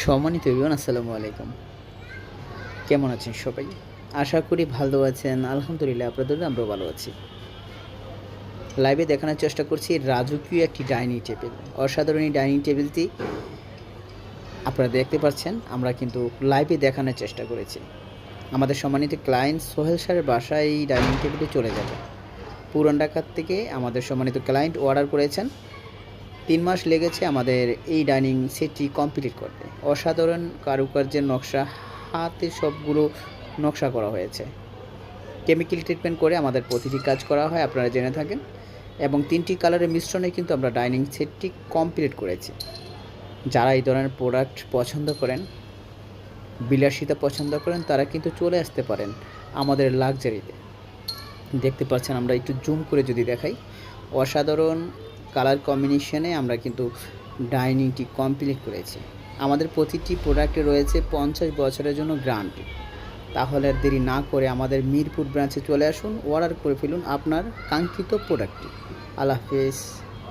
সম্মানিত ইউন আসসালামু আলাইকুম। কেমন আছেন সবাই? আশা করি ভালো আছেন। আলহামদুলিল্লাহ, আপনাদের আমরা ভালো আছি। লাইভে দেখানোর চেষ্টা করছি রাজকীয় একটি ডাইনিং টেবিল। অসাধারণ এই ডাইনিং টেবিলটি আপনারা দেখতে পাচ্ছেন, আমরা কিন্তু লাইভে দেখানোর চেষ্টা করেছি। আমাদের সম্মানিত ক্লায়েন্ট সোহেল স্যারের বাসায় এই ডাইনিং টেবিলে চলে যাবে। পুরান ঢাকার থেকে আমাদের সম্মানিত ক্লায়েন্ট অর্ডার করেছেন। তিন মাস লেগেছে আমাদের এই ডাইনিং সেটটি কমপ্লিট করতে। অসাধারণ কারুকার্যের নকশা। হাতে সবগুলো নকশা করা হয়েছে। কেমিক্যাল ট্রিটমেন্ট করে আমাদের প্রতিটি কাজ করা হয়, আপনারা জেনে থাকেন। এবং তিনটি কালারের মিশ্রণে কিন্তু আমরা ডাইনিং সেটটি কমপ্লিট করেছি। যারা এই ধরনের প্রোডাক্ট পছন্দ করেন, বিলাসিতা পছন্দ করেন, তারা কিন্তু চলে আসতে পারেন আমাদের লাক্সারিতে। দেখতে পাচ্ছেন, আমরা একটু জুম করে যদি দেখাই। অসাধারণ কালার কম্বিনেশনে আমরা কিন্তু ডাইনিংটি কমপ্লিট করেছি। আমাদের প্রতিটি প্রোডাক্টে রয়েছে পঞ্চাশ বছরের জন্য গ্যারান্টি তাহলে আর দেরি না করে আমাদের মিরপুর ব্রাঞ্চে চলে আসুন অর্ডার করে ফেলুন আপনার কাঙ্ক্ষিত প্রোডাক্টটি আল্লাহ হাফেজ।